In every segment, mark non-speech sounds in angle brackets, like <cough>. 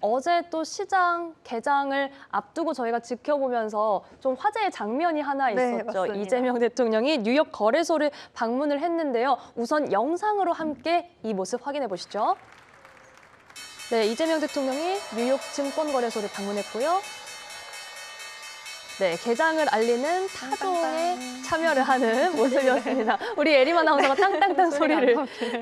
어제 또 시장 개장을 앞두고 저희가 지켜보면서 좀 화제의 장면이 하나 네, 있었죠. 맞습니다. 이재명 대통령이 뉴욕 거래소를 방문을 했는데요. 우선 영상으로 함께 이 모습 확인해 보시죠. 네, 이재명 대통령이 뉴욕 증권거래소를 방문했고요. 네, 개장을 알리는 타종에. 참여를 하는 <laughs> 모습이었습니다. 우리 에림 아나운서가 땅땅땅 <laughs> 소리를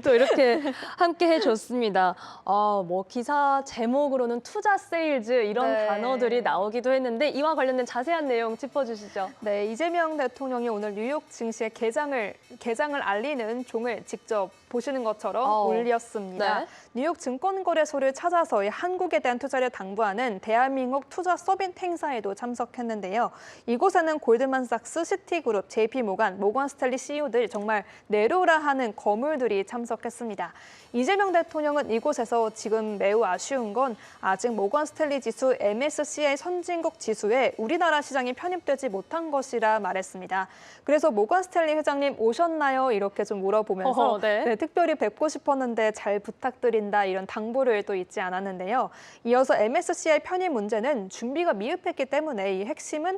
또 이렇게 함께 해줬습니다. 아, 뭐 기사 제목으로는 투자 세일즈 이런 네. 단어들이 나오기도 했는데 이와 관련된 자세한 내용 짚어주시죠. 네, 이재명 대통령이 오늘 뉴욕 증시의 개장을 개장을 알리는 종을 직접 보시는 것처럼 어. 올렸습니다. 네. 뉴욕 증권거래소를 찾아서 이 한국에 대한 투자를 당부하는 대한민국 투자 서밋 행사에도 참석했는데요. 이곳에는 골드만삭스, 시티그룹, JP모간, 모건스탠리 CEO들 정말 내로라 하는 거물들이 참석했습니다. 이재명 대통령은 이곳에서 지금 매우 아쉬운 건 아직 모건스탠리 지수 MSCI 선진국 지수에 우리나라 시장이 편입되지 못한 것이라 말했습니다. 그래서 모건스탠리 회장님 오셨나요? 이렇게 좀 물어보면서 어허, 네. 네, 특별히 뵙고 싶었는데 잘 부탁드린다 이런 당부를 또 잊지 않았는데요. 이어서 MSCI 편입 문제는 준비가 미흡했기 때문에 이 핵심은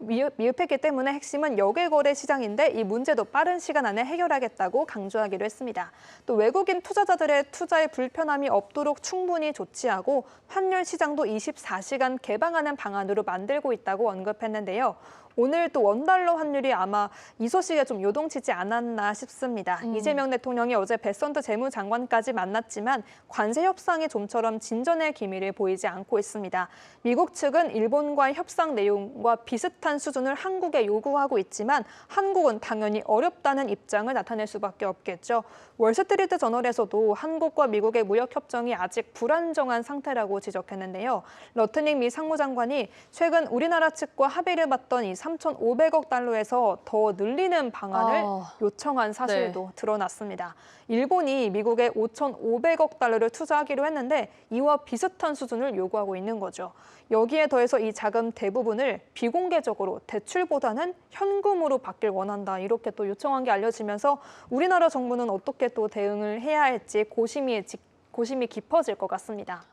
미흡, 미흡했기 때문에 핵심은 역외거래 시장인데 이 문제도 빠른 시간 안에 해결하겠다고 강조하기로 했습니다. 또 외국인 투자자들의 투자에 불편함이 없도록 충분히 조치하고 환율 시장도 24시간 개방하는 방안으로 만들고 있다고 언급했는데요. 오늘 또 원달러 환율이 아마 이 소식에 좀 요동치지 않았나 싶습니다. 음. 이재명 대통령이 어제 베선트 재무장관까지 만났지만 관세 협상이 좀처럼 진전의 기미를 보이지 않고 있습니다. 미국 측은 일본과의 협상 내용과 비슷한 수준을 한국에 요구하고 있지만 한국은 당연히 어렵다는 입장을 나타낼 수밖에 없겠죠. 월스트리트 저널에서도 한국과 미국의 무역 협정이 아직 불안정한 상태라고 지적했는데요. 러트닝 미 상무장관이 최근 우리나라 측과 합의를 봤던 이 3,500억 달러에서 더 늘리는 방안을 아. 요청한 사실도 드러났습니다. 일본이 미국에 5,500억 달러를 투자하기로 했는데 이와 비슷한 수준을 요구하고 있는 거죠. 여기에 더해서 이 자금 대부분을 비공개적으로 대출보다는 현금으로 받길 원한다 이렇게 또 요청한 게 알려지면서 우리나라 정부는 어떻게 또 대응을 해야 할지 고심이 직- 고심이 깊어질 것 같습니다.